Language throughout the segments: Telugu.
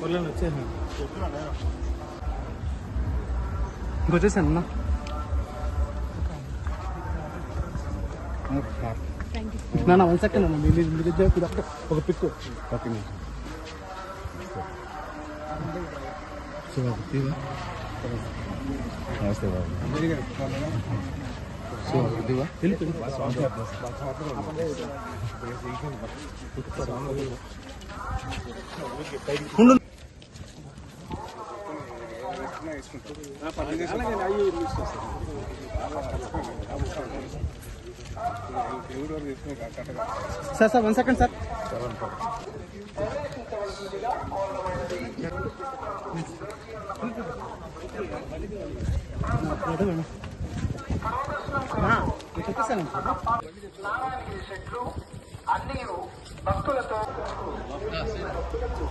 వాళ్ళని వచ్చేసాను ఇంకొచ్చేసాను అన్న నా వన్ సెకండ్ అన్న మీ మీ దగ్గర ఇది ఒక్క- ఒక పిక్ ఓకే నమస్తే బాబు. So ఇదివా sir sir one second sir. Seven చెట్లు అన్ని భక్తులతో ఆరు గంటలకు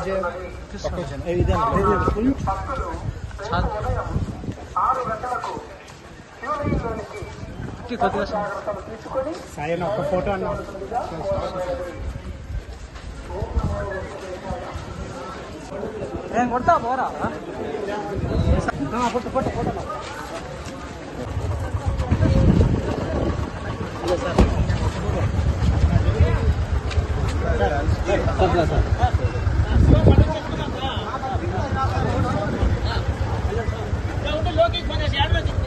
శివలింగంలోనికి తీసుకొని సాయి ఒక్క ఫోటో అన్న. నేను కొడతా? పోరా? Photo photo photo. Sir sir.